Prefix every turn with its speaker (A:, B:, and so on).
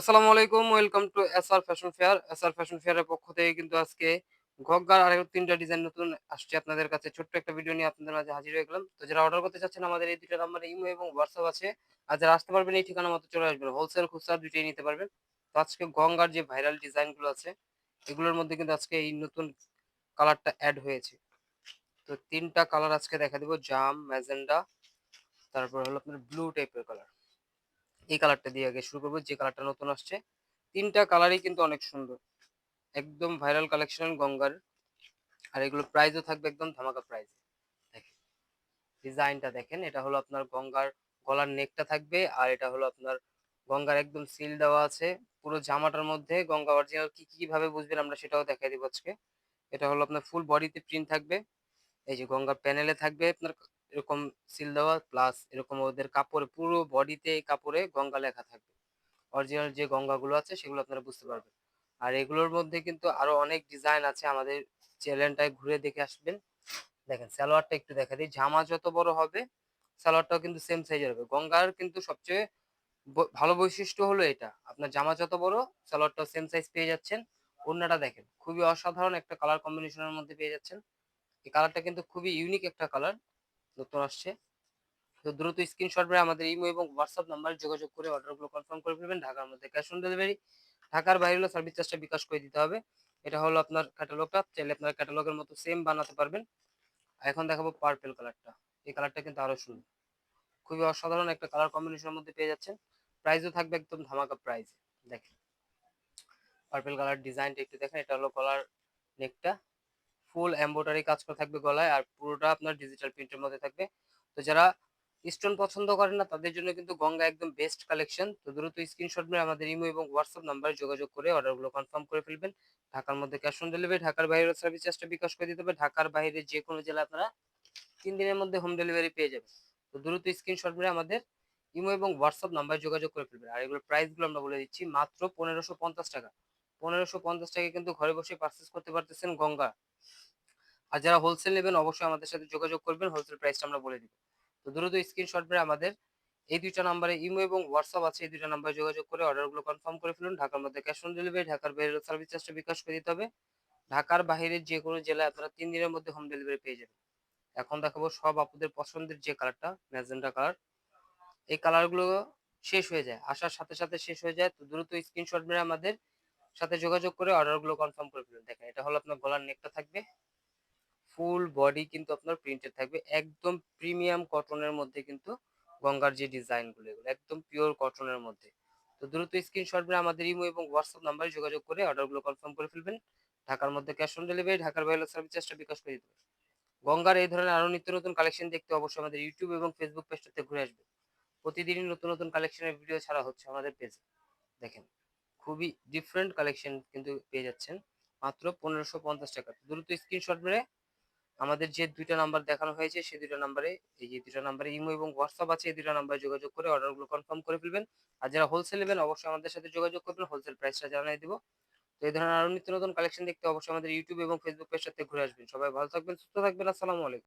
A: আসসালামু আলাইকুম, welcome to SR fashion fair. SR fashion ফেয়ারের পক্ষ থেকে কিন্তু আজকে ঘগ্গার আরও তিনটা ডিজাইন নতুন আসছে আপনাদের কাছে। ছোট্ট একটা ভিডিও নিয়ে আপনাদের মাঝে হাজির হয়ে গেলাম। তো যারা অর্ডার করতে চাচ্ছেন, আমাদের এই দুটো নাম্বারে ইমো এবং হোয়াটসঅ্যাপ আছে। আর যারা আসতে পারবেন, এই ঠিকানা মতো চলে আসবেন। হোলসেল খুচরা দুটোই নিতে পারবেন। তো আজকে গঙ্গার যে ভাইরাল ডিজাইনগুলো আছে, এগুলোর মধ্যে কিন্তু আজকে এই নতুন কালারটা অ্যাড হয়েছে। তো তিনটা কালার আজকে দেখা দিব। জাম, ম্যাজেন্ডা, তারপর হলো আপনার ব্লু টাইপের কালার এই কালারটা দিয়ে আগে শুরু করব, যে কালারটা নতুন আসছে। তিনটা কালারই কিন্তু অনেক সুন্দর। একদম ভাইরাল কালেকশন গঙ্গার। আর এগুলো প্রাইসও থাকবে একদম ধামাকা প্রাইস দেখেন ডিজাইনটা দেখেন, এটা হলো আপনার গঙ্গার গলার নেকটা থাকবে, আর এটা হলো আপনার গঙ্গার একদম সিল দেওয়া আছে। পুরো জামাটার মধ্যে গঙ্গা অরিজিনাল কি কি ভাবে বুঝবেন আমরা সেটাও দেখাই দিব আজকে। এটা হলো আপনার ফুল বডিতে প্রিন্ট থাকবে। এই যে গঙ্গার প্যানেলে থাকবে আপনার এরকম সিল দেওয়া প্লাস এরকম ওদের কাপড়ে, পুরো বডিতে এই কাপড়ে গঙ্গা লেখা থাকবে। অরিজিনাল যে গঙ্গাগুলো আছে সেগুলো আপনারা বুঝতে পারবেন। আর এগুলোর মধ্যে কিন্তু আরও অনেক ডিজাইন আছে, আমাদের চ্যানেলটায় ঘুরে দেখে আসবেন। দেখেন, সালোয়ারটা একটু দেখা দিই। জামা যত বড় হবে, সালোয়ারটাও কিন্তু সেম সাইজের হবে। গঙ্গার কিন্তু সবচেয়ে ভালো বৈশিষ্ট্য হলো এটা। আপনার জামা যত বড়, সালোয়ারটাও সেম সাইজ পেয়ে যাচ্ছেন। অন্যটা দেখেন, খুবই অসাধারণ একটা কালার কম্বিনেশনের মধ্যে পেয়ে যাচ্ছেন। এই কালারটা কিন্তু খুবই ইউনিক একটা কালার নতুন আসছে। তো দ্রুত স্ক্রিনশট মেরে আমাদের ইমো এবং হোয়াটসঅ্যাপ নাম্বারে যোগাযোগ করে অর্ডারগুলো কনফার্ম করে ফেলবেন, ঢাকার মধ্যে ক্যাশ অন ডেলিভারি ঢাকার বাইরে হলে সার্ভিস চার্জটা বিকাশ করে দিতে হবে। এটা হলো আপনার ক্যাটালগটা চাইলে আপনার ক্যাটালগের মতো সেম বানাতে পারবেন। এখন দেখাবো পার্পেল কালারটা এই কালারটা কিন্তু আরও সুন্দর। খুবই অসাধারণ একটা কালার কম্বিনেশনের মধ্যে পেয়ে যাচ্ছেন। প্রাইসও থাকবে একদম ধামাকা প্রাইস দেখেন। পার্পেল কালার ডিজাইনটা একটু দেখেন, এটা হলো গলার নেকটা ফুল এম্বোটারি কাজ করা থাকবে গলায় আর পুরোটা আপনার ডিজিটাল প্রিন্টের মধ্যে থাকবে। তো যারা স্টোন পছন্দ করেন না, তাদের জন্য কিন্তু গঙ্গা একদম বেস্ট কালেকশন তো দ্রুত স্ক্রিনশট মেরে আমাদের ইমো এবং হোয়াটসঅ্যাপ নাম্বারে যোগাযোগ করে অর্ডারগুলো কনফার্ম করে ফেলবেন। ঢাকার মধ্যে ক্যাশ অন ডেলিভারি ঢাকার বাইরে সার্ভিস চার্জটা বিকাশ করে দিতে হবে। ঢাকার বাইরে যে কোনো জেলা আপনারা তিন দিনের মধ্যে হোম ডেলিভারি পেয়ে যাবেন। তো দ্রুত স্ক্রিনশট মেরে আমাদের ইমো এবং হোয়াটসঅ্যাপ নাম্বারে যোগাযোগ করে ফেলবেন। আর এগুলোর প্রাইসগুলো আমরা বলে দিচ্ছি মাত্র পনেরোশো পঞ্চাশ টাকা। পনেরোশো পঞ্চাশ টাকা কিন্তু ঘরে বসে পারচেস করতে পারতেছেন গঙ্গা। আর যারা হোলসেল নেবেন, অবশ্যই আমাদের সাথে যোগাযোগ করবেন হোলসেল প্রাইসটা আমরা বলে দিব। তো দ্রুত স্ক্রিনশট মেরে আমাদের এই দুইটা নাম্বারে ইমো এবং হোয়াটসঅ্যাপ আছে, এই দুইটা নাম্বারে যোগাযোগ করে অর্ডারগুলো কনফার্ম করে ফেলুন। ঢাকার মধ্যে ক্যাশ অন ডেলিভারি ঢাকার বাইরে সার্ভিস চার্জটা বিকাশ করে দিতে হবে। ঢাকার বাইরের যে কোনো জেলায় আপনারা তিন দিনের মধ্যে হোম ডেলিভারি পেয়ে যাবেন। এখন দেখাবো সব আপুদের পছন্দের যে কালারটা ম্যাজেন্ডা কালার এই কালারগুলো শেষ হয়ে যায়, আসার সাথে সাথে শেষ হয়ে যায়। তো দ্রুত স্ক্রিনশট মেরে আমাদের সাথে যোগাযোগ করে অর্ডারগুলো কনফার্ম করে ফেলুন। দেখেন, এটা হলো আপনার গলার নেকটা থাকবে। ফুল বডি কিন্তু আপনার প্রিন্টেড থাকবে। একদম প্রিমিয়াম কটনের মধ্যে কিন্তু গঙ্গার যে ডিজাইনগুলো এগুলো, একদম পিওর কটনের মধ্যে। তো দ্রুত স্ক্রিনশট মেরে আমাদের ইমো এবং হোয়াটসঅ্যাপ নাম্বারে যোগাযোগ করে অর্ডারগুলো কনফার্ম করে ফেলবেন। ঢাকার মধ্যে ক্যাশ অন ডেলিভারি ঢাকার বাইরে সার্ভিস চার্জটা বিকাশ করে দিতে গঙ্গার এই ধরনের আরও নিত্য নতুন কালেকশন দেখতে অবশ্যই আমাদের ইউটিউব এবং ফেসবুক পেজটাতে ঘুরে আসবে প্রতিদিনই নতুন নতুন কালেকশনের ভিডিও ছাড়া হচ্ছে আমাদের পেজে দেখেন, খুবই ডিফারেন্ট কালেকশন কিন্তু পেয়ে যাচ্ছেন। মাত্র পনেরোশো পঞ্চাশ টাকা। দ্রুত স্ক্রিনশট মেরে আমাদের যে দুইটা নাম্বার দেখানো হয়েছে সেই দুইটা নাম্বারে এই যে দুইটা নাম্বারে ইমো এবং হোয়াটসঅ্যাপ আছে, এই দুইটা নাম্বারে যোগাযোগ করে অর্ডারগুলো কনফার্ম করে ফেলবেন। আর যারা হোলসেল নেবেন, অবশ্যই আমাদের সাথে যোগাযোগ করবেন হোলসেল প্রাইসটা জানাই দিব। তো এই ধরনের আরও নিত্য নতুন কালেকশন দেখতে অবশ্যই আমাদের ইউটিউব এবং ফেসবুক পেজটাতে ঘুরে আসবেন। সবাই ভালো থাকবেন, সুস্থ থাকবেন, আসসালামু আলাইকুম।